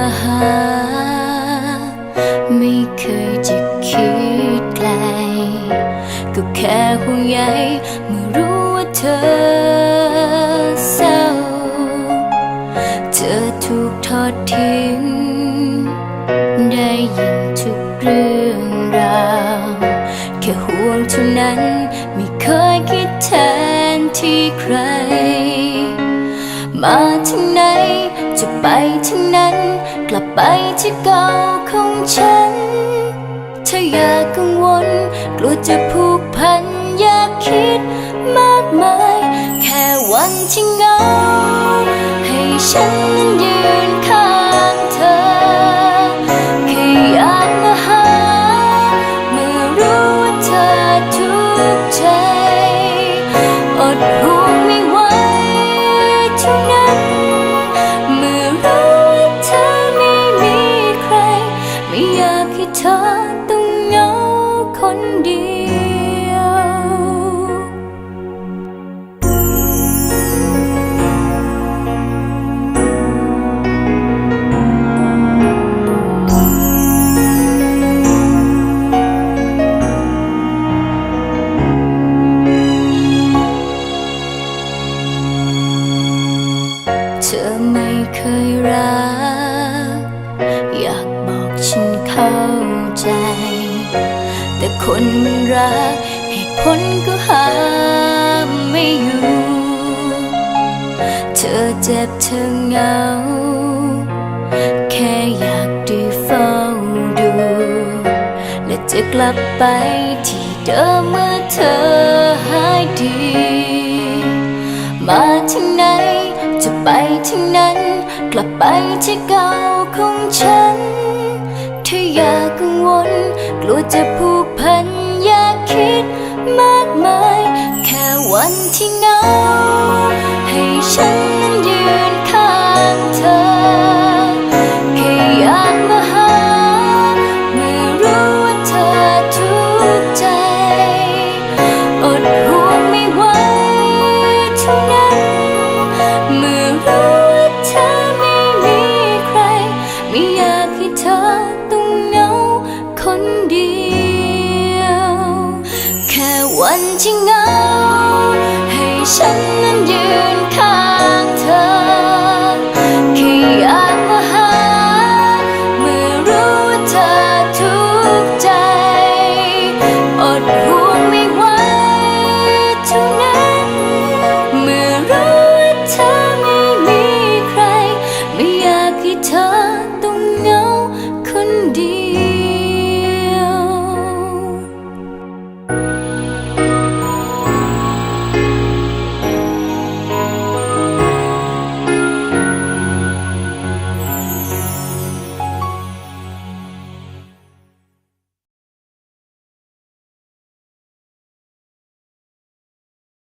มาหา ไม่เคยจะคิดไกล ก็แค่ห่วงใยเมื่อรู้ว่าเธอเศร้า เธอถูกทอดทิ้ง ได้ยินทุกเรื่องราว แค่ห่วงเท่านั้นไม่เคยคิดแทนที่ใคร มาที่ไหน จะไปที่นั้น กลับไปที่เก่าของฉันเธออย่ากังวล กลัวจะผูกพัน อย่าคิดมากมาย แค่วันที่เหงา ให้ฉันนั้นยืน คนเดียว เธอไม่เคยรัก อยากบอกฉันเข้าใจ แต่คนมันรักเหตุผลก็ห้ามไม่อยู่ เธอเจ็บเธอเหงา แค่อยากได้เฝ้าดู และจะกลับไปที่เดิมเมื่อเธอหายดี มาทางไหนจะไปทางนั้น กลับไปที่เก่า วันที่เหงา ให้ฉันนั้นยืนข้างเธอ แค่อยากมาหา เมื่อรู้ว่าเธอทุกข์ใจ อดห่วงไม่ไหวเท่านั้น เมื่อรู้ว่าเธอไม่มีใคร ไม่อยากให้เธอต้องเหงาคนเดียว แค่วันที่เหงา 想念 you